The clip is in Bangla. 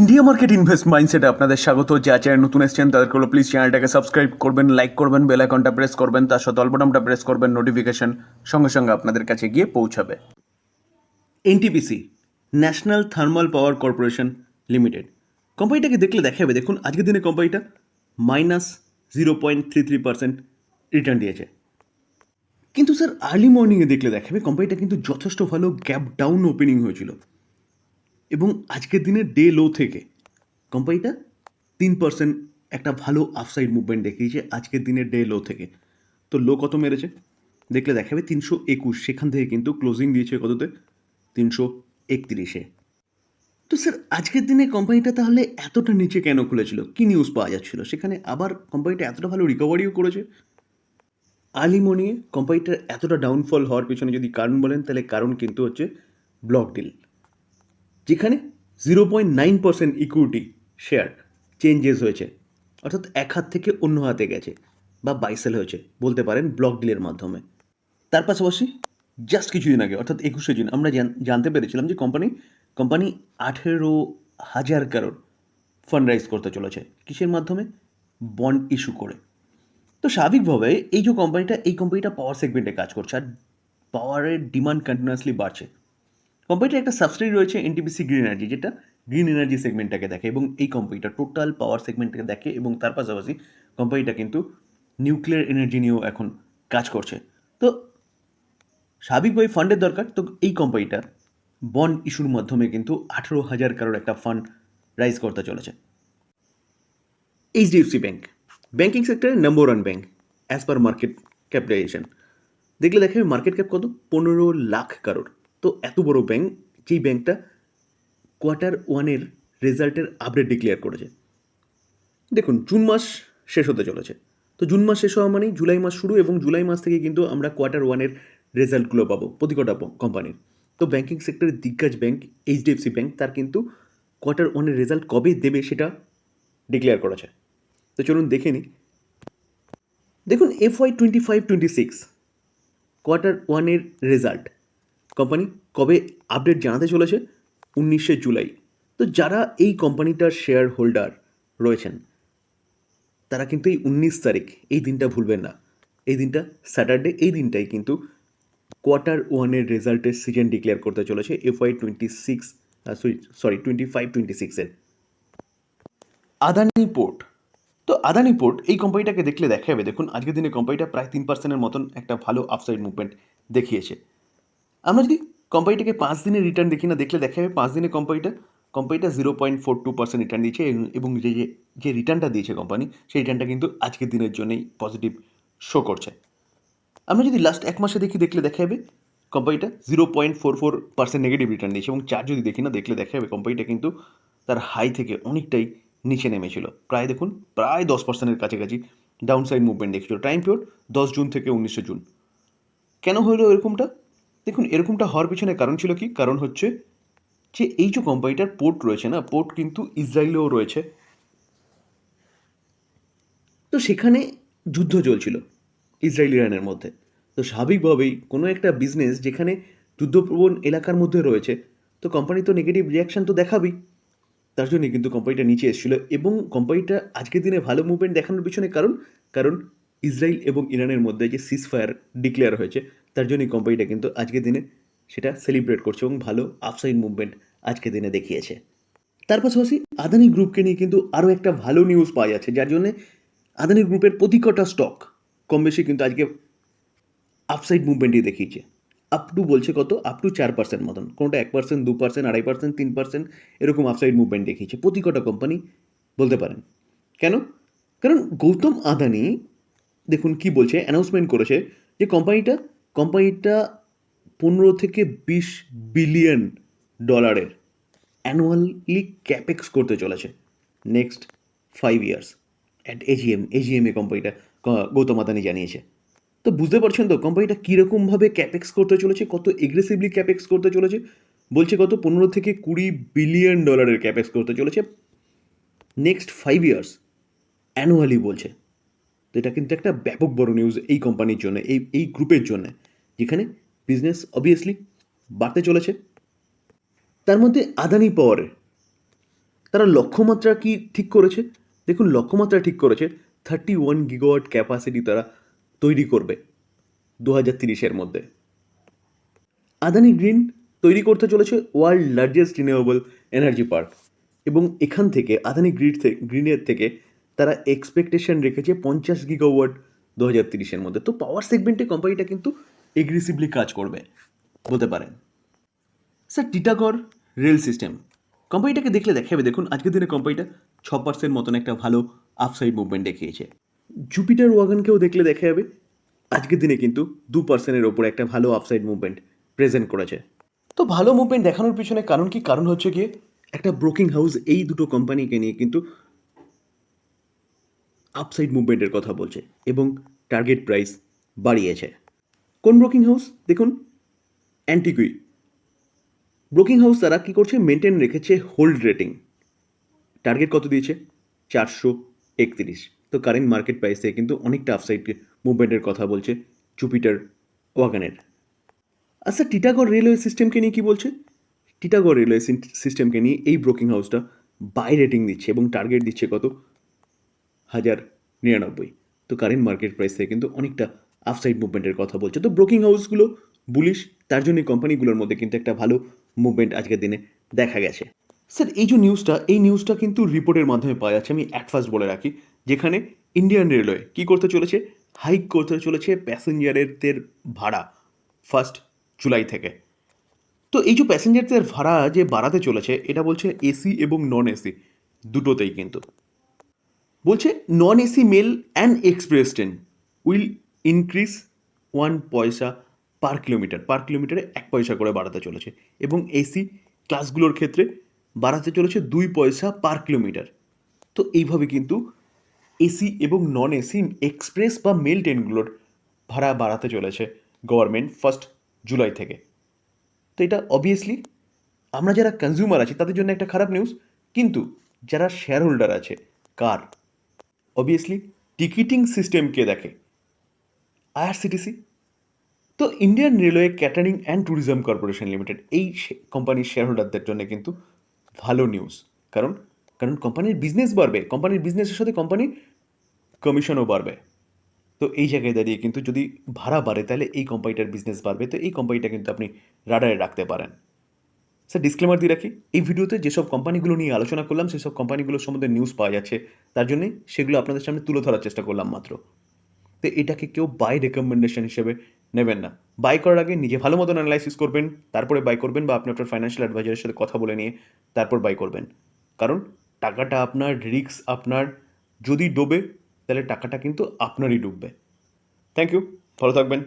ইন্ডিয়া মার্কেট ইনভেস্ট মাইন্ডসেটে আপনাদের স্বাগত। যা চ্যানেল নতুন এসছেন, তাদেরকে হলো প্লিজ চ্যানেলটাকে সাবস্ক্রাইব করবেন লাইক করবেন বেল আইকনটা প্রেস করবেন, তার সাথে অল্পটামটা প্রেস করবেন নোটিফিকেশন সঙ্গে সঙ্গে আপনাদের কাছে গিয়ে পৌঁছাবে। NTPC National Thermal Power Corporation Limited কোম্পানিটাকে দেখলে দেখা যাবে দেখুন, আজকের দিনে কোম্পানিটা minus zero point three three percent return দিয়েছে। কিন্তু স্যার আর্লি মর্নিংয়ে দেখলে দেখাবে কোম্পানিটা কিন্তু যথেষ্ট ভালো গ্যাপ ডাউন ওপেনিং হয়েছিল। এবং আজকের দিনে ডে লো থেকে কোম্পানিটা তিন পার্সেন্ট একটা ভালো আফসাইড মুভমেন্ট দেখিয়েছে আজকের দিনে ডে লো থেকে। তো লো কত মেরেছে? দেখলে দেখাবে তিনশো একুশ, সেখান থেকে কিন্তু ক্লোজিং দিয়েছে কততে? তিনশো একত্রিশে। তো স্যার আজকের দিনে কোম্পানিটা তাহলে এতটা নিচে কেন খুলেছিল? কী নিউজ পাওয়া যাচ্ছিল? সেখানে আবার কোম্পানিটা এতটা ভালো রিকভারিও করেছে? আর্লি মর্নিংয়ে কোম্পানিটার এতটা ডাউনফল হওয়ার পিছনে যদি কারণ বলেন, তাহলে কারণ কিন্তু হচ্ছে ব্লক ডিল যেখানে zero point nine percent equity share changes হয়েছে। অর্থাৎ এক হাত থেকে অন্য হাতে গেছে বা বাইসেল হয়েছে, বলতে পারেন ব্লক ডিলের মাধ্যমে। তার পাশাপাশি জাস্ট কিছুদিন আগে, অর্থাৎ একুশে জুন, আমরা জানতে পেরেছিলাম যে কোম্পানি কোম্পানি আঠেরো হাজার কারোর ফান্ড রাইজ করতে চলেছে। কিসের মাধ্যমে? বন্ড ইস্যু করে। তো স্বাভাবিকভাবে এই যে কোম্পানিটা এই কোম্পানিটা পাওয়ার সেগমেন্টে কাজ করছে, আর পাওয়ারের ডিমান্ড কন্টিনিউয়াসলি বাড়ছে। কোম্পানিটার একটা সাবসিডি রয়েছে এনটিপিসি গ্রিন এনার্জি যেটা গ্রিন এনার্জি সেগমেন্টটাকে দেখে এবং এই কোম্পানিটা টোটাল পাওয়ার সেগমেন্টটাকে দেখে এবং তার পাশাপাশি কোম্পানিটা কিন্তু নিউক্লিয়ার এনার্জি নিয়েও এখন কাজ করছে। তো স্বাভাবিকভাবে ফান্ডের দরকার, তো এই কোম্পানিটা বন্ড ইস্যুর মাধ্যমে কিন্তু আঠেরো হাজার কারোর একটা ফান্ড রাইজ করতে চলেছে। HDFC bank banking sector number one bank as per market capitalization দেখলে দেখে মার্কেট ক্যাপ কত? পনেরো লাখ কারোর। তো এত বড় ব্যাংক যেই ব্যাংকটা কোয়ার্টার ওয়ানের রেজাল্টের আপডেট ডিক্লেয়ার করেছে। দেখুন, জুন মাস শেষ হতে চলেছে। তো জুন মাস শেষ হওয়া মানেই জুলাই মাস শুরু এবং জুলাই মাস থেকে কিন্তু আমরা কোয়ার্টার ওয়ানের রেজাল্টগুলো পাবো প্রতিকটা কোম্পানির তো ব্যাঙ্কিং সেক্টরের দিগ্গজ ব্যাংক এইচডিএফসি ব্যাংক তার কিন্তু কোয়ার্টার ওয়ানের রেজাল্ট কবে দেবে সেটা ডিক্লেয়ার করেছে। তো চলুন দেখে নিই। দেখুন F Y twenty five twenty six quarter ওয়ানের রেজাল্ট কোম্পানি কবে আপডেট জানাতে চলেছে? উনিশে জুলাই। তো যারা এই কোম্পানিটার শেয়ার হোল্ডার রয়েছেন, তারা কিন্তু এই উনিশ তারিখ এই দিনটা ভুলবেন না। এই দিনটা স্যাটারডে এই দিনটাই কিন্তু কোয়ার্টার ওয়ানের রেজাল্টের সিজন ডিক্লেয়ার করতে চলেছে F Y twenty six sorry twenty five twenty সিক্সের আদানি পোর্ট তো আদানি পোর্ট এই কোম্পানিটাকে দেখলে দেখা যাবে, দেখুন, আজকের দিনে কোম্পানিটা প্রায় তিন পার্সেন্টের মতন একটা ভালো আপসাইড মুভমেন্ট দেখিয়েছে। আমরা যদি কোম্পানিটাকে পাঁচ দিনের রিটার্ন দেখি না, দেখলে দেখা যাবে পাঁচ দিনে কোম্পানিটা কোম্পানিটা zero point four two percent return দিয়েছে এবং- যে যে রিটার্নটা দিয়েছে কোম্পানি সেই রিটার্নটা কিন্তু আজকের দিনের জন্যই পজিটিভ শো করছে। আমরা যদি লাস্ট এক মাসে দেখি, দেখলে দেখা যাবে কোম্পানিটা zero point four four percent negative return দিয়েছে এবং চার যদি দেখি না, দেখলে দেখা যাবে কোম্পানিটা কিন্তু তার হাই থেকে অনেকটাই নিচে নেমেছিল। প্রায় দেখুন, প্রায় দশ পার্সেন্টের কাছাকাছি ডাউন সাইড মুভমেন্ট দেখছিল। টাইম পিরিয়ড দশ জুন থেকে উনিশে জুন। কেন হলো এরকমটা? দেখুন, এরকমটা হওয়ার পিছনে কারণ ছিল কি? কারণ হচ্ছে যে এই যে কোম্পানিটার পোর্ট রয়েছে না, পোর্ট কিন্তু ইসরায়েলেও রয়েছে। তো সেখানে যুদ্ধ চলছিল ইসরায়েল ইরানের মধ্যে। তো স্বাভাবিকভাবেই কোনো একটা বিজনেস যেখানে যুদ্ধপ্রবণ এলাকার মধ্যে রয়েছে, তো কোম্পানি তো নেগেটিভ রিয়াকশান তো দেখাবেই। তার জন্যই কিন্তু কোম্পানিটা নিচে এসেছিল এবং কোম্পানিটা আজকের দিনে ভালো মুভমেন্ট দেখানোর পিছনে কারণ কারণ ইসরায়েল এবং ইরানের মধ্যে যে সিজ ফায়ার ডিক্লেয়ার হয়েছে তার জন্যই কোম্পানিটা কিন্তু আজকের দিনে সেটা সেলিব্রেট করছে এবং ভালো আফসাইড মুভমেন্ট আজকের দিনে দেখিয়েছে। তার পাশাপাশি আদানি গ্রুপকে নিয়ে কিন্তু আরও একটা ভালো নিউজ পাওয়া যাচ্ছে, যার জন্যে আদানি গ্রুপের প্রতি কটা স্টক কম বেশি কিন্তু আজকে আপসাইড মুভমেন্টই দেখিয়েছে। আপ টু বলছে কত? আপ টু চার পার্সেন্ট মতন। কোনোটা এক পার্সেন্ট দু পার্সেন্ট আড়াই পার্সেন্ট তিন পার্সেন্ট এরকম আপসাইড মুভমেন্ট দেখিয়েছে। প্রতি কটা কোম্পানি বলতে পারেন। কেন? কারণ গৌতম আদানি, দেখুন কি বলছে অ্যানাউন্সমেন্ট করেছে যে কোম্পানিটা কোম্পানিটা পনেরো থেকে বিশ বিলিয়ন ডলারের অ্যানুয়ালি ক্যাপেক্স করতে চলেছে next five years at AGM AGM এ কোম্পানিটা গৌতম আদানি জানিয়েছে। তো বুঝতে পারছেন তো কোম্পানিটা কীরকমভাবে ক্যাপেক্স করতে চলেছে, কত এগ্রেসিভলি ক্যাপেক্স করতে চলেছে? বলছে কত পনেরো থেকে কুড়ি বিলিয়ন ডলারের ক্যাপেক্স করতে চলেছে। নেক্সট ফাইভ ইয়ার্স অ্যানুয়ালি বলছে। তো এটা কিন্তু একটা ব্যাপক বড় নিউজ এই কোম্পানির জন্য, এই এই গ্রুপের জন্য, যেখানে বিজনেস অবভিয়াসলি বাড়তে চলেছে। তার মধ্যে আদানি পাওয়ারের তারা লক্ষ্যমাত্রা কি ঠিক করেছে? দেখুন, লক্ষ্যমাত্রা ঠিক করেছে থার্টি ওয়ান গিগাওয়াট ক্যাপাসিটি তারা তৈরি করবে দু হাজার তিরিশের মধ্যে। আদানি গ্রিন তৈরি করতে চলেছে world largest renewable energy park এবং এখান থেকে, আদানি গ্রিড থেকে গ্রিনের থেকে তারা এক্সপেকটেশন রেখেছে পঞ্চাশ গিগাওয়াট দু হাজার তিরিশের মধ্যে। তো পাওয়ার সেগমেন্টে কোম্পানিটা কিন্তু এগ্রেসিভলি কাজ করবে, বলতে পারেন। স্যার টিটাগড় রেল সিস্টেম কোম্পানিটাকে দেখলে দেখাবে, দেখুন, আজকের দিনে কোম্পানিটা ছ পার্সেন্ট মতন একটা ভালো আপসাইড মুভমেন্ট দেখিয়েছে। জুপিটার ওয়াগনকেও দেখলে দেখা যাবে আজকের দিনে কিন্তু দু পার্সেন্টের ওপরে একটা ভালো আপসাইড মুভমেন্ট প্রেজেন্ট করেছে। তো ভালো মুভমেন্ট দেখানোর পিছনে কারণ কি? কারণ হচ্ছে গিয়ে একটা ব্রোকিং হাউস এই দুটো কোম্পানিকে নিয়ে কিন্তু আপসাইড মুভমেন্টের কথা বলছে এবং টার্গেট প্রাইস বাড়িয়েছে। কোন ব্রোকিং হাউস দেখুন অ্যান্টিকুই ব্রোকিং হাউস তারা কী করছে? মেনটেন রেখেছে হোল্ড রেটিং টার্গেট কত দিয়েছে? চারশো একত্রিশ। তো কারেন্ট মার্কেট প্রাইস থেকে কিন্তু অনেকটা আপসাইড মুভমেন্টের কথা বলছে জুপিটার ওয়াগানের আচ্ছা টিটাগড় রেলওয়ে সিস্টেমকে নিয়ে কী বলছে? টিটাগড় রেলওয়ে সিস্টেমকে নিয়ে এই ব্রোকিং হাউসটা বাই রেটিং দিচ্ছে এবং টার্গেট দিচ্ছে কত? হাজার নিরানব্বই। তো কারেন্ট মার্কেট প্রাইস কিন্তু অনেকটা আপসাইড মুভমেন্টের কথা বলছে। তো ব্রোকিং হাউসগুলো বুলিশ তার জন্য কোম্পানিগুলোর মধ্যে কিন্তু একটা ভালো মুভমেন্ট আজকের দিনে দেখা গেছে। স্যার এই যে নিউজটা এই নিউজটা কিন্তু রিপোর্টের মাধ্যমে পাওয়া যাচ্ছে। আমি অ্যাট ফার্স্ট বলে রাখি, যেখানে ইন্ডিয়ান রেলওয়ে কী করতে চলেছে? হাইক করতে চলেছে প্যাসেঞ্জারের ভাড়া ফার্স্ট জুলাই থেকে। তো এই যে প্যাসেঞ্জারদের ভাড়া যে বাড়াতে চলেছে, এটা বলছে এসি এবং নন এসি দুটোতেই কিন্তু। বলছে non AC mail and express train will increase one paisa per kilometre পার কিলোমিটারে এক পয়সা করে বাড়াতে চলেছে এবং এসি ক্লাসগুলোর ক্ষেত্রে বাড়াতে চলেছে দুই পয়সা পার কিলোমিটার তো এইভাবে কিন্তু এসি এবং নন এসি এক্সপ্রেস বা মেল ট্রেনগুলোর ভাড়া বাড়াতে চলেছে গভর্নমেন্ট ফার্স্ট জুলাই থেকে। তো এটা অবভিয়াসলি আমরা যারা কনজিউমার আছি, তাদের জন্য একটা খারাপ নিউজ কিন্তু যারা শেয়ার হোল্ডার আছে, কার? অবভিয়াসলি টিকিটিং সিস্টেমকে দেখে আইআরসিটিসি তো Indian Railway Catering and Tourism Corporation Limited এই কোম্পানির শেয়ার হোল্ডারদের জন্য কিন্তু ভালো নিউজ কারণ কারণ কোম্পানির বিজনেস বাড়বে কোম্পানির বিজনেসের সাথে কোম্পানির কমিশনও বাড়বে। তো এই জায়গায় দাঁড়িয়ে কিন্তু যদি ভাড়া বাড়ে, তাহলে এই কোম্পানিটার বিজনেস বাড়বে। তো এই কোম্পানিটা কিন্তু আপনি রাডারে রাখতে পারেন। স্যার ডিসক্লেমার দিয়ে রাখি, এই ভিডিওতে যেসব কোম্পানিগুলো নিয়ে আলোচনা করলাম, সেসব কোম্পানিগুলোর সম্বন্ধে নিউজ পাওয়া যাচ্ছে। তার জন্যই সেগুলো আপনাদের সামনে তুলে ধরার চেষ্টা করলাম মাত্র। তো এটাকে কেউ বাই রেকমেন্ডেশন হিসেবে নেবেন না। বাই করার আগে নিজে ভালো মতন অ্যানালাইসিস করবেন, তারপরে বাই করবেন বা আপনি আপনার ফাইন্যান্সিয়াল অ্যাডভাইজারের সাথে কথা বলে নিয়ে তারপর বাই করবেন। কারণ টাকাটা আপনার রিস্ক আপনার, যদি ডোবে, তাহলে টাকাটা কিন্তু আপনারই ডুববে। থ্যাংক ইউ ভালো থাকবেন।